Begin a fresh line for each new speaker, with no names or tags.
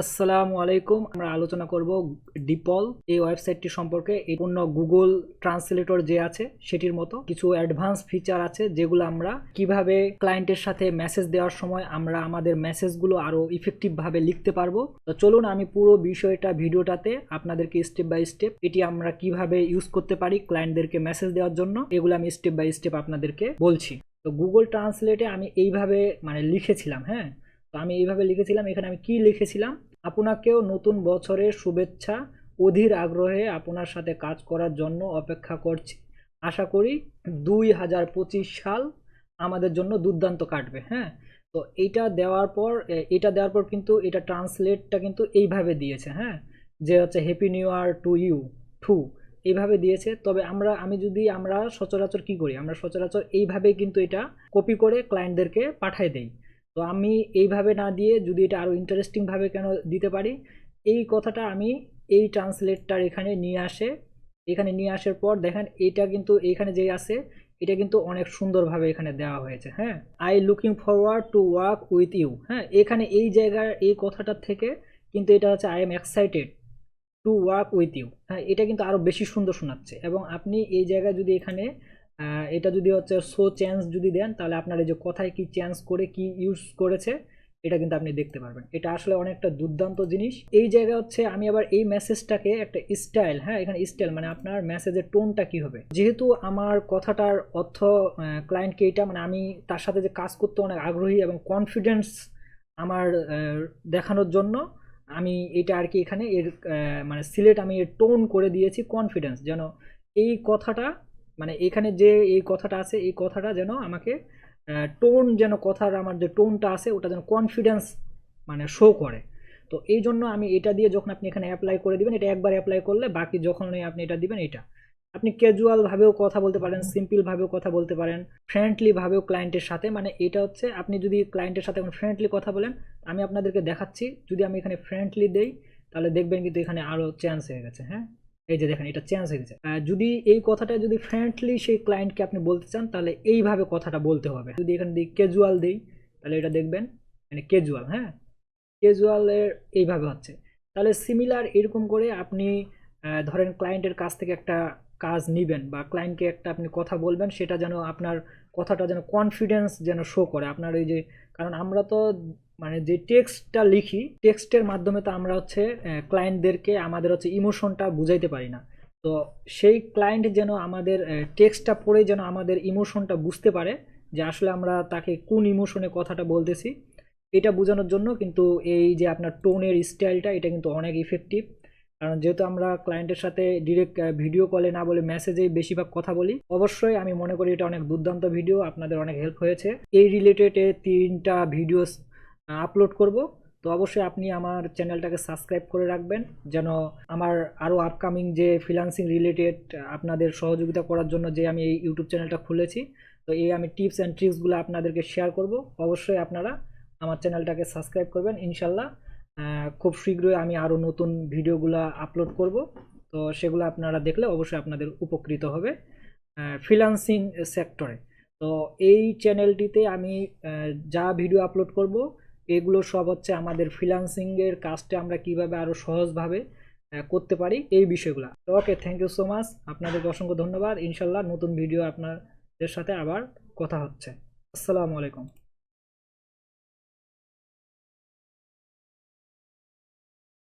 আসসালামু আলাইকুম। আমরা আলোচনা করব ডিপল এই ওয়েবসাইটটি সম্পর্কে। এই পূর্ণ গুগল ট্রান্সলেটর যে আছে, সেটির মতো কিছু অ্যাডভান্স ফিচার আছে, যেগুলো আমরা কীভাবে ক্লায়েন্টের সাথে মেসেজ দেওয়ার সময় আমরা আমাদের মেসেজগুলো আরও ইফেক্টিভভাবে লিখতে পারব। তো চলুন আমি পুরো বিষয়টা ভিডিওটাতে আপনাদেরকে স্টেপ বাই স্টেপ এটি আমরা কীভাবে ইউজ করতে পারি ক্লায়েন্টদেরকে মেসেজ দেওয়ার জন্য, এগুলো আমি স্টেপ বাই স্টেপ আপনাদেরকে বলছি। তো গুগল ট্রান্সলেটে আমি এইভাবে মানে লিখেছিলাম হ্যাঁ? তো আমি এইভাবে লিখেছিলাম, এখানে আমি কি লিখেছিলাম? আপনাকেও নতুন বছরের শুভেচ্ছা, অধীর আগ্রহে আপনার সাথে কাজ করার জন্য অপেক্ষা করছি। আশা করি দুই হাজার পঁচিশ সাল আমাদের জন্য দুর্দান্ত কাটবে হ্যাঁ? তো এইটা দেওয়ার পর এটা দেওয়ার পর কিন্তু এটা ট্রান্সলেটটা কিন্তু এইভাবে দিয়েছে হ্যাঁ? যে হচ্ছে happy new year to you too এইভাবে দিয়েছে। তবে আমরা, আমি যদি, আমরা সচরাচর কি করি? আমরা সচরাচর এইভাবেই কিন্তু এটা কপি করে ক্লায়েন্টদেরকে পাঠাই দেই। তো আমি এইভাবে না দিয়ে যদি এটা আরও ইন্টারেস্টিংভাবে কেন দিতে পারি? এই কথাটা আমি এই ট্রান্সলেটটার এখানে নিয়ে আসে। এখানে নিয়ে আসার পর দেখেন এটা কিন্তু এখানে যে আছে, এটা কিন্তু অনেক সুন্দরভাবে এখানে দেওয়া হয়েছে হ্যাঁ? I looking forward to work with you হ্যাঁ? এখানে এই জায়গার, এই কথাটার থেকে কিন্তু এটা হচ্ছে I am excited to work with you হ্যাঁ? এটা কিন্তু আরও বেশি সুন্দর শোনাচ্ছে এবং আপনি এই জায়গায় যদি এখানে এটা যদি হচ্ছে শো চেঞ্জ যদি দেন, তাহলে আপনার এই যে কথায় কি চেঞ্জ করে কি ইউজ করেছে, এটা কিন্তু আপনি দেখতে পারবেন। এটা আসলে অনেকটা দুর্দান্ত জিনিস। এই জায়গা হচ্ছে আমি আবার এই মেসেজটাকে একটা স্টাইল হ্যাঁ এখানে স্টাইল মানে আপনার মেসেজের টোনটা কি হবে? যেহেতু আমার কথাটার অর্থ ক্লায়েন্টকে এটা মানে আমি তার সাথে যে কাজ করতে অনেক আগ্রহী এবং কনফিডেন্স আমার দেখানোর জন্য, আমি এটা আর কি এখানে এর মানে সিলেট আমি এর টোন করে দিয়েছি কনফিডেন্স যেন এই কথাটা মানে এখানে যে এই কথাটা আছে, এই কথাটা যেন আমাকে টোন যেন কথার আমার যে টোনটা আছে, ওটা যেন কনফিডেন্স মানে শো করে। তো এই জন্য আমি এটা দিয়ে যখন আপনি এখানে অ্যাপ্লাই করে দিবেন, এটা একবার অ্যাপ্লাই করলে বাকি যখনই আপনি এটা দিবেন, এটা। আপনি ক্যাজুয়ালভাবেও কথা বলতে পারেন সিম্পল ভাবেও কথা বলতে পারেন ফ্রেন্ডলিভাবেও ক্লায়েন্টের সাথে। মানে এটা হচ্ছে, আপনি যদি ক্লায়েন্টের সাথে এখন ফ্রেন্ডলি কথা বলেন, আমি আপনাদেরকে দেখাচ্ছি। যদি আমি এখানে ফ্রেন্ডলি দেই, তাহলে দেখবেন কিন্তু এখানে আরও চান্স হয়ে গেছে হ্যাঁ? এই যে দেখেন, এটা চেঞ্জ হয়ে গেছে। যদি এই কথাটা যদি ফ্রেন্ডলি সেই ক্লায়েন্টকে আপনি বলতে চান, তাহলে এইভাবে কথাটা বলতে হবে। যদি এখানে দিই ক্যাজুয়াল দিই, তাহলে এটা দেখবেন মানে ক্যাজুয়াল হ্যাঁ? ক্যাজুয়ালের এইভাবে হচ্ছে। তাহলে সিমিলার এরকম করে আপনি ধরেন ক্লায়েন্টের কাছ থেকে একটা কাজ নিবেন বা ক্লায়েন্টকে একটা আপনি কথা বলবেন, সেটা যেন আপনার কথাটা যেন কনফিডেন্স যেন শো করে। আপনার এই যে, কারণ আমরা তো মানে যে টেক্সটটা লিখি টেক্সটের মাধ্যমে তো আমরা হচ্ছে ক্লায়েন্টদেরকে আমাদের হচ্ছে ইমোশনটা বুঝাইতে পারি না। তো সেই ক্লায়েন্ট যেন আমাদের টেক্সটটা পড়ে যেন আমাদের ইমোশনটা বুঝতে পারে যে আসলে আমরা তাকে কোন ইমোশনে কথাটা বলতেছি। এটা বোঝানোর জন্য কিন্তু এই যে আপনার টোনের স্টাইলটা এটা কিন্তু অনেক ইফেক্টিভ কারণ যেহেতু আমরা ক্লায়েন্টের সাথে ডিরেক্ট ভিডিও কলে না বলে মেসেজেই বেশিরভাগ কথা বলি, অবশ্যই আমি মনে করি এটা অনেক দুর্দান্ত ভিডিও আপনাদের অনেক হেল্প হয়েছে। এই রিলেটেড তিনটা ভিডিওস আপলোড করব, তো অবশ্যই আপনি আমার চ্যানেলটাকে সাবস্ক্রাইব করে রাখবেন, যেন আমার আরও আপকামিং যে ফ্রিলান্সিং রিলেটেড আপনাদের সহযোগিতা করার জন্য যে আমি এই ইউটিউব চ্যানেলটা খুলেছি, তো এই আমি টিপস অ্যান্ড ট্রিক্সগুলো আপনাদেরকে শেয়ার করব, অবশ্যই আপনারা আমার চ্যানেলটাকে সাবস্ক্রাইব করবেন, ইনশাল্লাহ। খুব শীঘ্রই আমি আরও নতুন ভিডিওগুলো আপলোড করব। তো সেগুলো আপনারা দেখলে অবশ্যই আপনাদের উপকৃত হবে ফ্রিলান্সিং সেক্টরে তো এই চ্যানেলটিতে আমি যা ভিডিও আপলোড করব, এগুলো সব হচ্ছে আমাদের ফ্রিলান্সিংয়ের কাজটা আমরা কীভাবে আরও সহজভাবে করতে পারি, এই বিষয়গুলো। Okay thank you so much আপনাদেরকে অসংখ্য ধন্যবাদ। ইনশাল্লাহ নতুন ভিডিও আপনাদের সাথে আবার কথা হচ্ছে। আসসালামু আলাইকুম।